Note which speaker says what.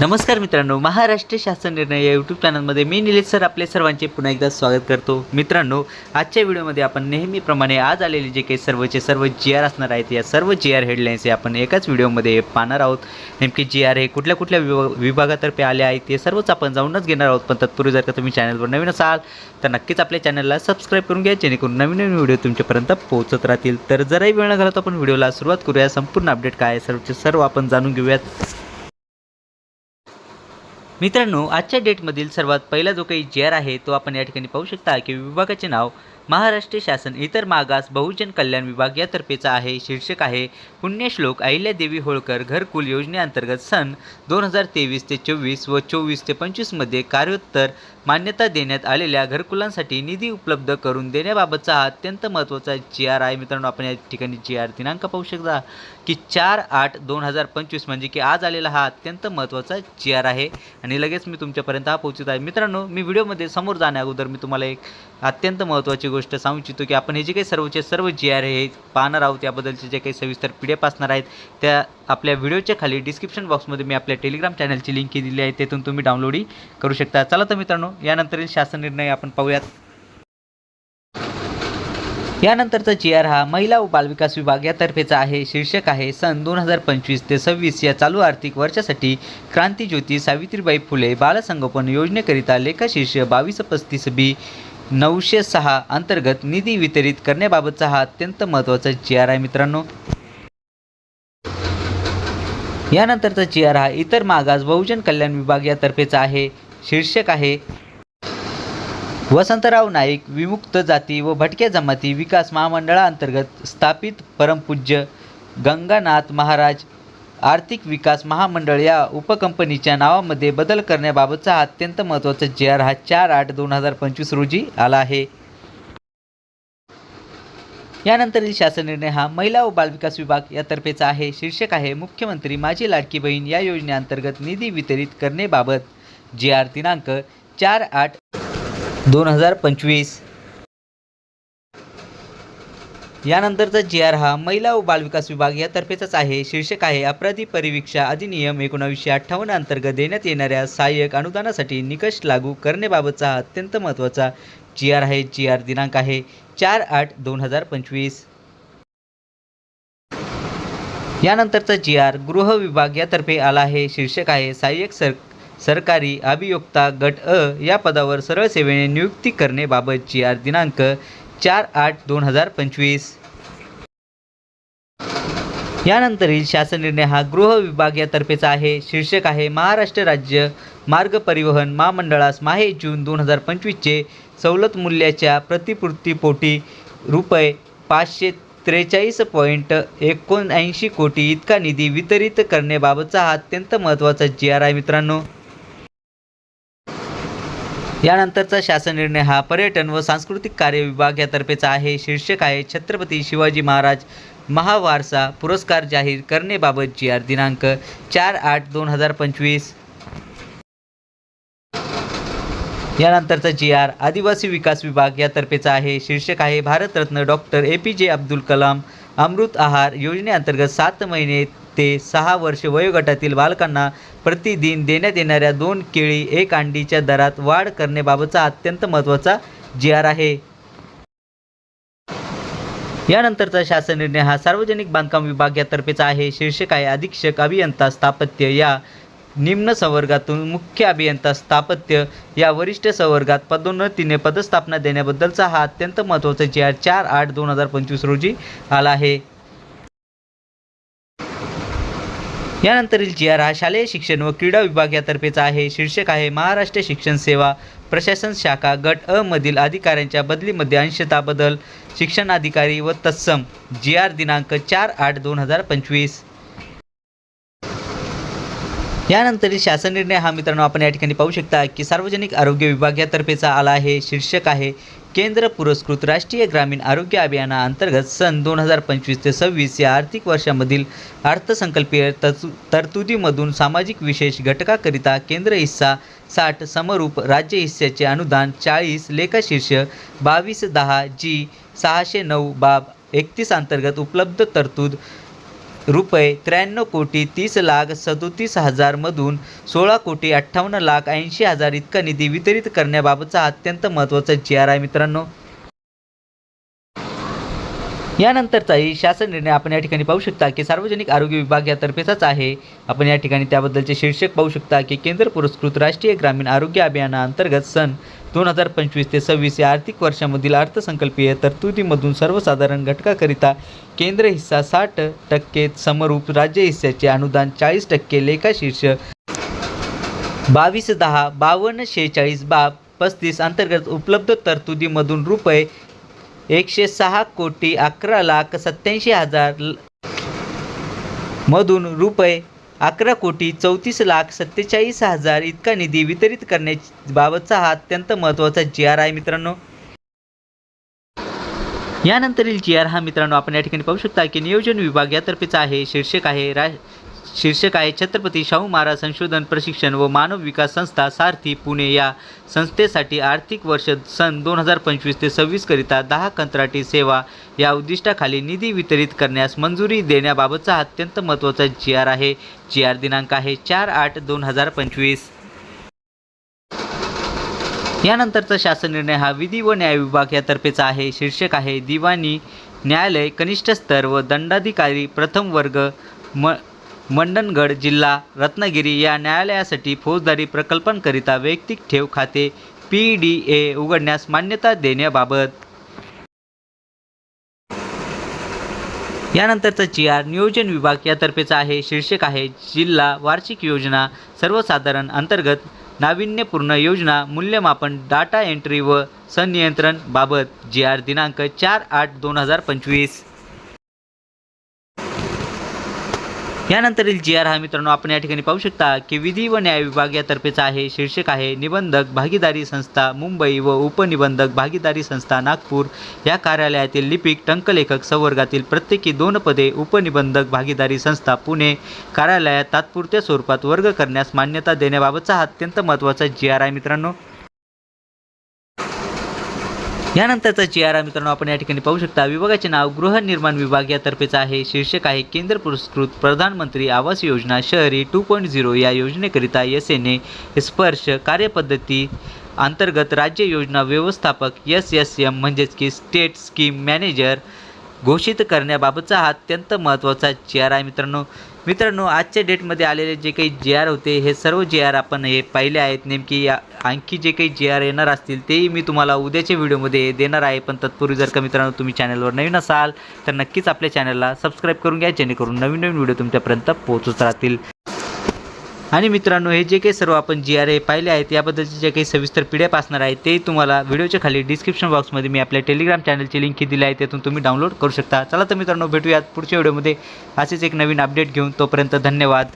Speaker 1: नमस्कार मित्रांनो महाराष्ट्र शासन निर्णय या यूट्यूब चॅनलमध्ये मी निलेश सर आपले सर्वांचे पुन्हा एकदा स्वागत करतो. मित्रांनो आजच्या व्हिडिओमध्ये आपण नेहमीप्रमाणे आज आलेले जे काही सर्वचे सर्व जी आर असणार आहेत या सर्व जी आर हेडलाईन्स हे आपण एकाच व्हिडिओमध्ये पाहणार आहोत. नेमके जी आर हे कुठल्या कुठल्या विभा विभागातर्फे आले आहेत ते सर्वच आपण जाऊनच घेणार आहोत. पण तत्पूर्वी जर का तुम्ही चॅनलवर नवीन असाल तर नक्कीच आपल्या चॅनलला सबस्क्राईब करून घ्या जेणेकरून नवीन नवीन व्हिडिओ तुमच्यापर्यंत पोहोचत राहतील. तर जराही वेळ न घालत आपण व्हिडिओला सुरुवात करूया. संपूर्ण अपडेट काय आहे सर्वचे सर्व आपण जाणून घेऊयात. मित्रांनो आजच्या डेटमधील सर्वात पहिला जो काही जेअर आर आहे तो आपण या ठिकाणी पाहू शकता की विभागाचे नाव महाराष्ट्र शासन इतर मागास बहुजन कल्याण विभाग यातर्फेचा आहे शीर्षक आहे पुण्यश्लोक अहिल्यादेवी होळकर घरकुल योजनेअंतर्गत सन दोन हजार तेवीस ते चोवीस व चोवीस ते पंचवीसमध्ये कार्योत्तर मान्यता देण्यात आलेल्या घरकुलांसाठी निधी उपलब्ध करून देण्याबाबतचा हा अत्यंत महत्त्वाचा जी आर आहे. मित्रांनो आपण या ठिकाणी जी आर दिनांक पाहू शकता. की चार आठ दोन हजार पंचवीस म्हणजे की आज आलेला हा अत्यंत महत्त्वाचा जी आर आहे. आणि लगेच मी तुमच्यापर्यंत हा पोहोचत आहे. मित्रांनो मी व्हिडिओमध्ये समोर जाण्या अगोदर मी तुम्हाला एक अत्यंत महत्त्वाची गोष्ट सांगू इच्छितो की आपण हे जे काही सर्वचे सर्व जी आर आहे पाहणार आहोत. याबद्दलचे जे काही सविस्तर पी डी एफ असणार आहेत त्या आपल्या व्हिडिओच्या खाली डिस्क्रिप्शन बॉक्समध्ये मी आपल्या टेलिग्राम चॅनलची लिंक दिली आहे. तेथून तुम्ही डाउनलोडही करू शकता. चला तर मित्रांनो यानंतरील शासन निर्णय आपण पाहूयात. यानंतरचा जी आर हा महिला व बालविकास विभाग यातर्फेचा आहे. शीर्षक आहे सन दोन हजार पंचवीस ते सव्वीस या चालू आर्थिक वर्षासाठी क्रांतीज्योती सावित्रीबाई फुले बालसंगोपन योजनेकरिता लेखाशीर्ष बावीस पस्तीस बी नऊशे सहा अंतर्गत निधी वितरित करण्याबाबतचा हा अत्यंत महत्त्वाचा जी आर आहे मित्रांनो. यानंतरचा जी आर हा इतर मागास बहुजन कल्याण विभाग यातर्फेचा आहे. शीर्षक आहे वसंतराव नाईक विमुक्त जाती व भटक्या जमाती विकास महामंडळाअंतर्गत स्थापित परमपूज्य गंगानाथ महाराज आर्थिक विकास महामंडळ या उपकंपनीच्या नावामध्ये बदल करण्याबाबतचा अत्यंत महत्त्वाचा जी आर हा चार आठ दोन हजार पंचवीस रोजी आला आहे. यानंतरील शासन निर्णय हा महिला व बालविकास विभाग यातर्फेचा आहे. शीर्षक आहे मुख्यमंत्री माझी लाडकी बहीण या योजनेअंतर्गत निधी वितरित करण्याबाबत जी आर दिनांक चार आठ दोन हजार पंचवीस. यानंतरचा जी आर हा महिला व बालविकास विभाग यातर्फेचाच आहे. शीर्षक आहे अपराधी परिवीक्षा अधिनियम एकोणावीसशे अठ्ठावन्न अंतर्गत देण्यात येणाऱ्या सहाय्यक अनुदानासाठी निकष लागू करण्याबाबतचा हा अत्यंत महत्त्वाचा जी आर आहे जी आर दिनांक आहे चार आठ दोन हजार पंचवीस. यानंतरचा जी आर गृह विभाग यातर्फे आला आहे. शीर्षक आहे सहाय्यक सर सरकारी अभियोक्ता गट अ या पदावर सरळ सेवेने नियुक्ती करण्याबाबतची आर दिनांक चार आठ दोन हजार पंचवीस. यानंतरील शासन निर्णय हा गृह विभाग यातर्फेचा आहे. शीर्षक आहे महाराष्ट्र राज्य मार्ग परिवहन महामंडळास माहे जून दोन हजार पंचवीसचे सवलत मूल्याच्या प्रतिपूर्तीपोटी रुपये पाचशे त्रेचाळीस पॉईंट एकोणऐंशी कोटी इतका निधी वितरित करण्याबाबतचा हा अत्यंत महत्त्वाचा जी आर आहे मित्रांनो. यानंतरचा शासन निर्णय हा पर्यटन व सांस्कृतिक कार्य विभाग यातर्फेचा आहे. शीर्षक आहे छत्रपती शिवाजी महाराज महावारसा पुरस्कार जाहीर करण्याबाबत जी आर दिनांक चार आठ दोन हजार पंचवीस. यानंतरचा जी आर आदिवासी विकास विभाग यातर्फेचा आहे. शीर्षक आहे भारतरत्न डॉक्टर ए पी जे अब्दुल कलाम अमृत आहार योजनेअंतर्गत सात महिने ते सहा वर्ष वयोगटातील बालकांना प्रतिदिन देण्यात येणाऱ्या दोन केळी एक अंडीच्या दरात वाढ करण्याबाबतचा अत्यंत महत्त्वाचा जी आर आहे. यानंतरचा शासन निर्णय हा सार्वजनिक बांधकाम विभाग यातर्फेचा आहे. शीर्षक आहे अधीक्षक अभियंता स्थापत्य. या निम्न संवर्गातून मुख्य अभियंता स्थापत्य. या वरिष्ठ संवर्गात पदोन्नतीने पदस्थापना देण्याबद्दलचा हा अत्यंत महत्त्वाचा जी आर चार आठ दोन हजार पंचवीस रोजी आला आहे. यानंतरील जी आर हा शालेय शिक्षण व क्रीडा विभाग यातर्फेचा आहे. शीर्षक आहे महाराष्ट्र शिक्षण सेवा प्रशासन शाखा गट अ मधील अधिकाऱ्यांच्या बदलीमध्ये अंशता बदल शिक्षण अधिकारी व तत्सम जी आर दिनांक चार आठ दोन हजार पंचवीस. यानंतरील शासन निर्णय हा मित्रांनो आपण या ठिकाणी पाहू शकता की सार्वजनिक आरोग्य विभाग यातर्फेचा आला आहे. शीर्षक आहे केंद्र पुरस्कृत राष्ट्रीय ग्रामीण आरोग्य अभियानाअंतर्गत सन दोन हजार पंचवीस ते सव्वीस या आर्थिक वर्षामधील अर्थसंकल्पीय तरतु तरतुदीमधून सामाजिक विशेष घटकाकरिता केंद्र हिस्सा साठ समरूप राज्य हिस्स्याचे अनुदान चाळीस लेखाशीर्ष बावीस दहा जी सहाशे नऊ बाब एकतीस अंतर्गत उपलब्ध तरतूद रुपये त्र्याण्णव कोटी तीस लाख सदोतीस हजारमधून सोळा कोटी अठ्ठावन्न लाख ऐंशी हजार इतका निधी वितरित करण्याबाबतचा अत्यंत महत्त्वाचा जी आर आहे मित्रांनो. यानंतरचाही शासन निर्णय आपण या ठिकाणी पाहू शकता की सार्वजनिक आरोग्य विभाग यातर्फेचाच आहे. आपण या ठिकाणी त्याबद्दलचे शीर्षक पाहू शकता की केंद्र पुरस्कृत राष्ट्रीय ग्रामीण आरोग्य अभियानाअंतर्गत सन दोन हजार पंचवीस ते सव्वीस या आर्थिक वर्षामधील अर्थसंकल्पीय तरतुदीमधून सर्वसाधारण घटकाकरिता केंद्र हिस्सा साठ टक्के समरूप राज्य हिस्साचे अनुदान चाळीस टक्के लेखा शीर्ष बावीस दहा बावन्न शेहेचाळीस बाब पस्तीस अंतर्गत उपलब्ध तरतुदीमधून रुपये एकशे सहा कोटी अकरा लाख सत्याऐंशी हजार ल- मधून रुपये अकरा कोटी चौतीस लाख सत्तेचाळीस हजार इतका निधी वितरित करण्याबाबतचा हा अत्यंत महत्त्वाचा जी आर आहे मित्रांनो. यानंतरील जी आर हा मित्रांनो आपण या ठिकाणी पाहू शकता की नियोजन विभाग यातर्फेचा आहे शीर्षक आहे रा शीर्षक आहे छत्रपती शाहू महाराज संशोधन प्रशिक्षण व मानव विकास संस्था सारथी पुणे या संस्थेसाठी आर्थिक वर्ष सन दोन हजार पंचवीस ते सव्वीसकरिता दहा कंत्राटी सेवा या उद्दिष्टाखाली निधी वितरित करण्यास मंजुरी देण्याबाबतचा अत्यंत महत्त्वाचा जी आर आहे. जी आर दिनांक आहे चार आठ दोन हजार पंचवीस. यानंतरचा शासन निर्णय हा विधी व न्याय विभाग यातर्फेचा आहे. शीर्षक आहे दिवाणी न्यायालय कनिष्ठ स्तर व दंडाधिकारी प्रथम वर्ग म मंडणगड जिल्हा रत्नागिरी या न्यायालयासाठी फौजदारी प्रकल्पांकरिता वैयक्तिक ठेव खाते पी डी ए उघडण्यास मान्यता देण्याबाबत. यानंतरचा जी आर नियोजन विभाग यातर्फेचा आहे. शीर्षक आहे जिल्हा वार्षिक योजना सर्वसाधारण अंतर्गत नाविन्यपूर्ण योजना मूल्यमापन डाटा एंट्री व संनियंत्रण बाबत जी आर दिनांक चार आठ दोन हजार पंचवीस. यानंतरील जी आर हा मित्रांनो आपण या ठिकाणी पाहू शकता की विधी व न्याय विभाग यातर्फेचा आहे. शीर्षक आहे निबंधक भागीदारी संस्था मुंबई व उपनिबंधक भागीदारी संस्था नागपूर. या कार्यालयातील लिपिक टंकलेखक संवर्गातील प्रत्येकी दोन पदे उपनिबंधक भागीदारी संस्था पुणे कार्यालयात तात्पुरत्या स्वरूपात वर्ग करण्यास मान्यता देण्याबाबतचा हा अत्यंत महत्त्वाचा जी आर आहे मित्रांनो. यानंतरचा जी आर मित्रांनो आपण या ठिकाणी पाहू शकता विभागाचे नाव गृहनिर्माण विभाग यातर्फेचं आहे. शीर्षक आहे केंद्र पुरस्कृत प्रधानमंत्री आवास योजना शहरी टू पॉईंट झिरो या योजनेकरिता एस एन ए स्पर्श कार्यपद्धती अंतर्गत राज्य योजना व्यवस्थापक एस एस एम म्हणजेच की स्टेट स्कीम मॅनेजर घोषित करण्याबाबतचा हा अत्यंत महत्त्वाचा जी आर मित्रांनो. मित्रांनो आजच्या डेटमध्ये आलेले जे काही जे आर होते हे सर्व जे आर आपण हे पाहिले आहेत. नेमकी आणखी जे काही जे आर येणार असतील तेही मी तुम्हाला उद्याच्या व्हिडिओमध्ये देणार आहे. पण तत्पूर्वी जर का मित्रांनो तुम्ही चॅनलवर नवीन असाल तर नक्कीच आपल्या चॅनलला सबस्क्राईब करून घ्या जेणेकरून नवीन नवीन व्हिडिओ तुमच्यापर्यंत पोहोचत राहतील. आणि मित्रांनो हे जे काही सर्व आपण जी आर ए पाहिले आहेत याबद्दलचे जे काही सविस्तर पी डी एफ असणार आहे ते तुम्हाला व्हिडिओच्या खाली डिस्क्रिप्शन बॉक्समध्ये मी आपल्या टेलिग्राम चॅनलची लिंक दिली आहे त्यातून तुम्ही डाउनलोड करू शकता. चला तर मित्रांनो भेटूयात पुढच्या व्हिडिओमध्ये. असेच एक नवीन अपडेट घेऊन तोपर्यंत धन्यवाद.